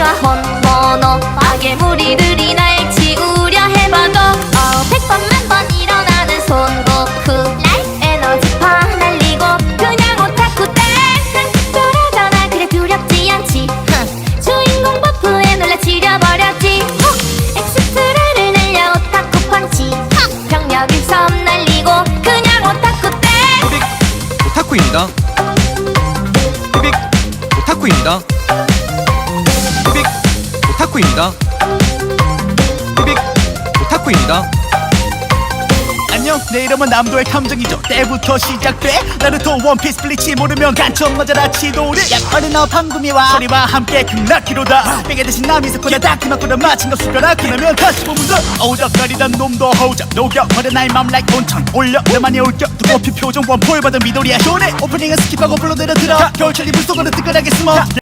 비와 번번어 악의 무리들이 날 지우려 해봐도 어 백번만 번 일어나는 손고쿠 라이프 에너지파 날리고 그냥 오타쿠 땡. 돌아가나 그래 두렵지 않지. 주인공 버프에 놀라 지려버렸지. 엑스트라를 날려 오타쿠 펀치. 병력을 섬 날리고 그냥 오타쿠 땡. 오타쿠입니다. 오타쿠입니다. 오타쿠입니다. 삐빅 오타쿠입니다. 안녕 내 이름은 남도의 탐정이죠. 때부터 시작돼. 나루토 원피스 블리치 모르면 간첩 맞아라 치도를 야 어린어 방금이와 소리와 함께 킹라키로다. 베개 대신 남이 섞어내 딱히 맞고는 마친 거 숟가락 그러면 다시 보면 돼 오적거리던 놈도 호적. 녹여 버려 나의 맘 like 온천. 올려 오랜만에 올겨. 두꺼피 표정 원포를 받은 미도리야 쇼네. 오프닝은 스킵하고 불러 내려 들어. 겨울철이 물속으로 뜨끈하게 숨어